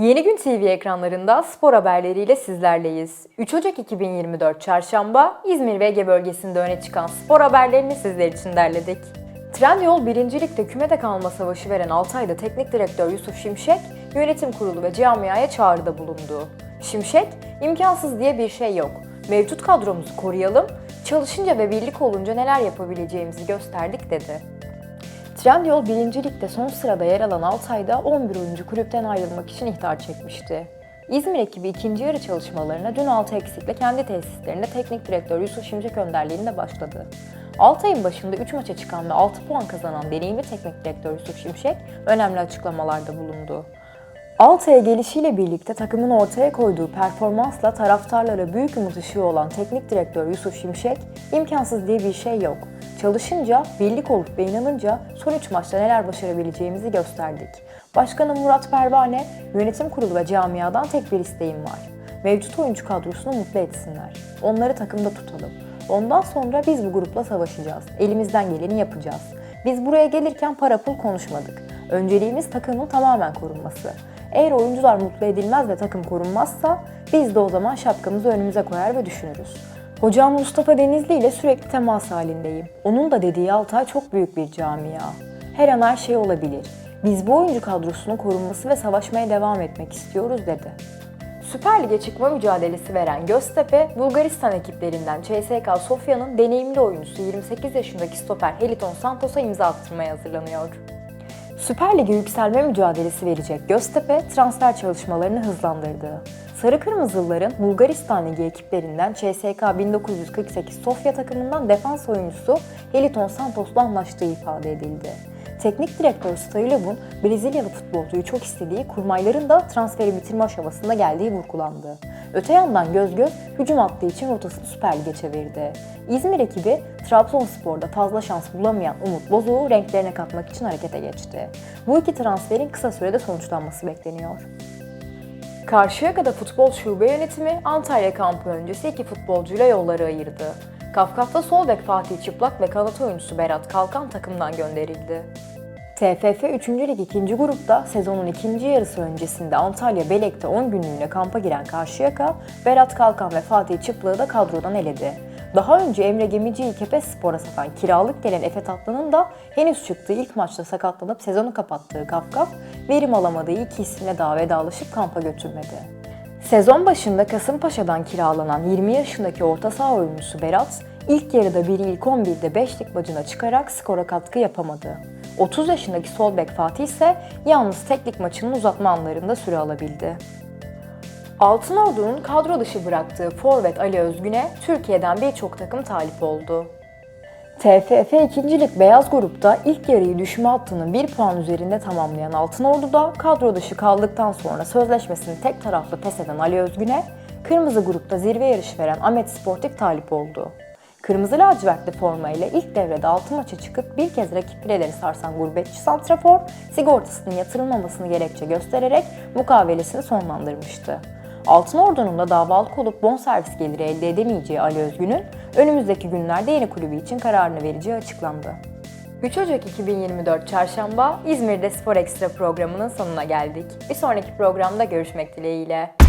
Yeni Gün TV ekranlarında spor haberleriyle sizlerleyiz. 3 Ocak 2024 Çarşamba İzmir ve Ege bölgesinde öne çıkan spor haberlerini sizler için derledik. Trendyol birincilikte kümede kalma savaşı veren Altay'da teknik direktör Yusuf Şimşek, yönetim kurulu ve camiaya çağrıda bulundu. Şimşek, imkansız diye bir şey yok. Mevcut kadromuzu koruyalım, çalışınca ve birlik olunca neler yapabileceğimizi gösterdik dedi. Trendyol 1. Lig'de son sırada yer alan Altay'da 11 oyuncu kulüpten ayrılmak için ihtar çekmişti. İzmir ekibi ikinci yarı çalışmalarına dün 6 eksikle kendi tesislerinde teknik direktör Yusuf Şimşek önderliğinde başladı. Altay'ın başında 3 maça çıkan ve 6 puan kazanan deneyimli teknik direktör Yusuf Şimşek önemli açıklamalarda bulundu. Altay'a gelişiyle birlikte takımın ortaya koyduğu performansla taraftarlara büyük umut ışığı olan teknik direktör Yusuf Şimşek, imkansız diye bir şey yok. Çalışınca, birlik olup ve son 3 maçta neler başarabileceğimizi gösterdik. Başkanım Murat Pervane, yönetim kurulu ve camiadan tek bir isteğim var. Mevcut oyuncu kadrosunu mutlu etsinler. Onları takımda tutalım. Ondan sonra biz bu grupla savaşacağız. Elimizden geleni yapacağız. Biz buraya gelirken para pul konuşmadık. Önceliğimiz takımın tamamen korunması. Eğer oyuncular mutlu edilmez ve takım korunmazsa biz de o zaman şapkamızı önümüze koyar ve düşünürüz. Hocam Mustafa Denizli ile sürekli temas halindeyim. Onun da dediği Altay çok büyük bir camia. Her an her şey olabilir. Biz bu oyuncu kadrosunun korunması ve savaşmaya devam etmek istiyoruz dedi. Süper Lig'e çıkma mücadelesi veren Göztepe, Bulgaristan ekiplerinden CSKA Sofya'nın deneyimli oyuncusu 28 yaşındaki stoper Heliton Santos'a imza attırmaya hazırlanıyor. Süper Lig'e yükselme mücadelesi verecek Göztepe transfer çalışmalarını hızlandırdı. Sarı Kırmızılıların Bulgaristan Ligi ekiplerinden CSK 1948 Sofya takımından defans oyuncusu Heliton Santos'la anlaştığı ifade edildi. Teknik direktör Stoilov'un Brezilyalı futbolcuyu çok istediği, kurmayların da transferi bitirme aşamasında geldiği vurgulandı. Öte yandan göz göz hücum attığı için rotasını Süper Lig'e çevirdi. İzmir ekibi Trabzonspor'da fazla şans bulamayan Umut Bozok'u renklerine katmak için harekete geçti. Bu iki transferin kısa sürede sonuçlanması bekleniyor. Karşıyaka'da futbol şube yönetimi Antalya kampı öncesi iki futbolcuyla yolları ayırdı. Kafkaf'ta sol bek Fatih Çıplak ve kanat oyuncusu Berat Kalkan takımdan gönderildi. TFF 3. Lig 2. grupta sezonun ikinci yarısı öncesinde Antalya Belek'te 10 günlüğüne kampa giren Karşıyaka, Berat Kalkan ve Fatih Çıplak'ı da kadrodan eledi. Daha önce Emre Gemici'yi Kepes Spor'a satan kiralık gelen Efe Tatlı'nın da henüz çıktığı ilk maçta sakatlanıp sezonu kapattığı Kafkaf, verim alamadığı iki isimle daha vedalaşıp kampa götürmedi. Sezon başında Kasımpaşa'dan kiralanan 20 yaşındaki orta saha oyuncusu Berat, ilk yarıda biri ilk 11'de 5'lik bacına çıkarak skora katkı yapamadı. 30 yaşındaki sol bek Fatih ise yalnız teknik maçının uzatma anlarında süre alabildi. Altınordu'nun kadro dışı bıraktığı forvet Ali Özgün'e Türkiye'den birçok takım talip oldu. TFF 2. Lig Beyaz Grup'ta ilk yarıyı düşme hattının 1 puan üzerinde tamamlayan Altınordu'da kadro dışı kaldıktan sonra sözleşmesini tek taraflı pes eden Ali Özgün'e Kırmızı Grup'ta zirve yarışı veren Ahmet Sportif talip oldu. Kırmızı lacivertli formayla ilk devrede 6 maça çıkıp bir kez rakip fileleri sarsan gurbetçi santrafor, sigortasının yatırılmamasını gerekçe göstererek mukavelesini sonlandırmıştı. Altınordu'nun da davalık olup bonservis geliri elde edemeyeceği Ali Özgün'ün önümüzdeki günlerde yeni kulübü için kararını vereceği açıklandı. 3 Ocak 2024 Çarşamba İzmir'de Spor Ekstra programının sonuna geldik. Bir sonraki programda görüşmek dileğiyle.